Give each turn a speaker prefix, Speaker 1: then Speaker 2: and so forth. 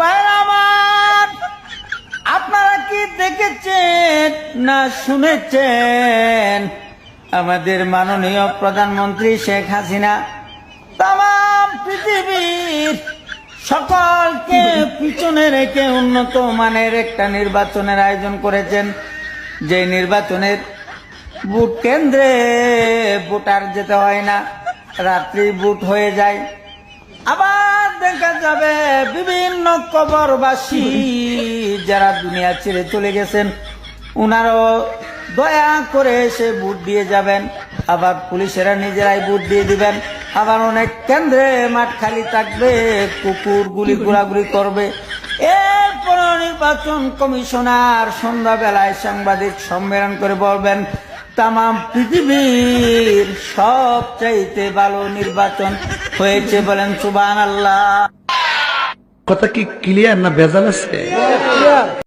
Speaker 1: আমার, আপনারা কি দেখেছেন না শুনেছেন? আমাদের মাননীয় প্রধানমন্ত্রী শেখ হাসিনা তাম পৃথিবীর সকলকে পিছনে রেখে উন্নত মানের একটা নির্বাচনের আয়োজন করেছেন। যে নির্বাচনের ভোট কেন্দ্রে ভোটার যেতে হয় না, রাত্রি ভোট হয়ে যায়। আবার দেখা যাবে বিভিন্ন কবরবাসী যারা দুনিয়া ছেড়ে চলে গেছেন। উনারও দয়া করে এসে ভোট দিয়ে যাবেন। আবার পুলিশেরা নিজেরাই ভোট দিয়ে দিবেন। আবার অনেক কেন্দ্রে মাঠ খালি থাকবে কুকুর গুলি ঘোরাঘুরি করবে। এরপর নির্বাচন কমিশনার সন্ধ্যাবেলায় সাংবাদিক সম্মেলন করে বলবেন তাম পৃথিবীর সবচাইতে ভালো নির্বাচন হয়েছে বলেন সুবান আল্লাহ
Speaker 2: কথা কি ক্লিয়ার না ভেজাল আছে?